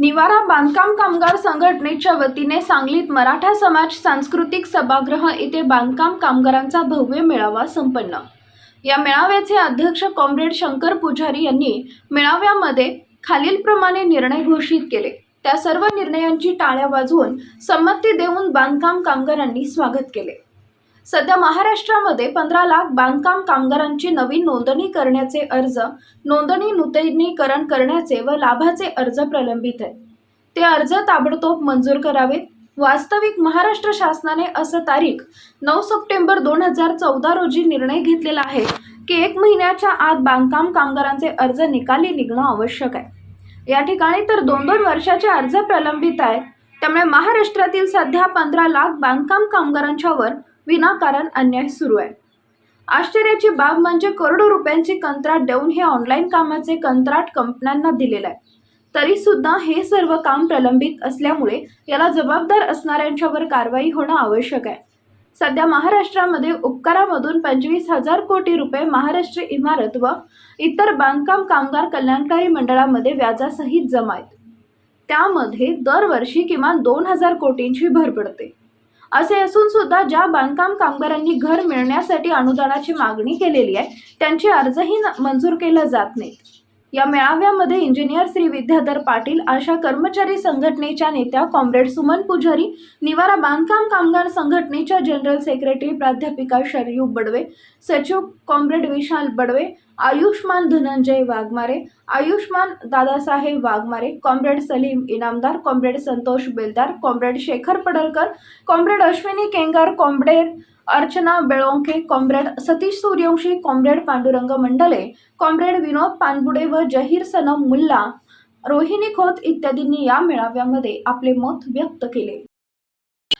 निवारा बांधकाम कामगार संघटनेच्या वतीने सांगलीत मराठा समाज सांस्कृतिक सभागृह येथे बांधकाम कामगारांचा भव्य मेळावा संपन्न. या मेळाव्याचे अध्यक्ष कॉम्रेड शंकर पुजारी यांनी मेळाव्यामध्ये खालीलप्रमाणे निर्णय घोषित केले. त्या सर्व निर्णयांची टाळ्या वाजवून संमती देऊन बांधकाम कामगारांनी स्वागत केले. सध्या महाराष्ट्रामध्ये पंधरा लाख बांधकाम कामगारांची नवीन नोंदणी करण्याचे अर्ज नोंदणी नूतनीकरण करण्याचे व लाभाचे अर्ज प्रलंबित आहेत. ते अर्ज ताबडतोब मंजूर करावेत. वास्तविक महाराष्ट्र शासनाने असं तारीख नऊ सप्टेंबर दोन हजार चौदा रोजी निर्णय घेतलेला आहे की एक महिन्याच्या आत बांधकाम कामगारांचे अर्ज निकाली निघणं आवश्यक आहे. या ठिकाणी तर दोन दोन वर्षाचे अर्ज प्रलंबित आहेत. त्यामुळे महाराष्ट्रातील सध्या पंधरा लाख बांधकाम कामगारांच्यावर विनाकारण अन्याय सुरू आहे. आश्चर्याची बाब म्हणजे करोडो रुपयांची कंत्राट देऊन हे ऑनलाईन कामाचे कंत्राट कंपन्यांना दिलेलं आहे. तरी सुद्धा हे सर्व काम प्रलंबित असल्यामुळे याला जबाबदार असणाऱ्यांच्यावर कारवाई होणं आवश्यक आहे. सध्या महाराष्ट्रामध्ये उपकारामधून पंचवीस हजार कोटी रुपये महाराष्ट्र इमारत व इतर बांधकाम कामगार कल्याणकारी मंडळामध्ये व्याजासहित जमा आहेत. त्यामध्ये दरवर्षी किमान दोन हजार कोटींची भर पडते. असे असून सुद्धा ज्या बांधकाम कामगारांनी घर मिळण्यासाठी अनुदानाची मागणी केलेली आहे त्यांचे अर्जही न- मंजूर केलं जात नाहीत या मेळाव्यामध्ये इंजिनियर श्री विद्याधर पाटील आशा कर्मचारी संघटनेच्या नेत्या कॉम्रेड सुमन पुजारी निवारा बांधकाम कामगार संघटनेच्या जनरल सेक्रेटरी प्राध्यापिका शरयू बडवे सचिव comrade Vishal Badve Ayushman Dhananjay Waghmare Ayushman Dadasaheb Waghmare comrade Salim Inamdar comrade Santosh Beldar comrade Shekhar Padalkar comrade Ashwini Kengar comrade Archana Belonke comrade Satish Suryavanshi comrade Pandurang Mandle comrade Vinod Panbude व जहीर सनम मुल्ला रोहिणी खोत इत्यादींनी या मेळाव्यामध्ये आपले मत व्यक्त केले.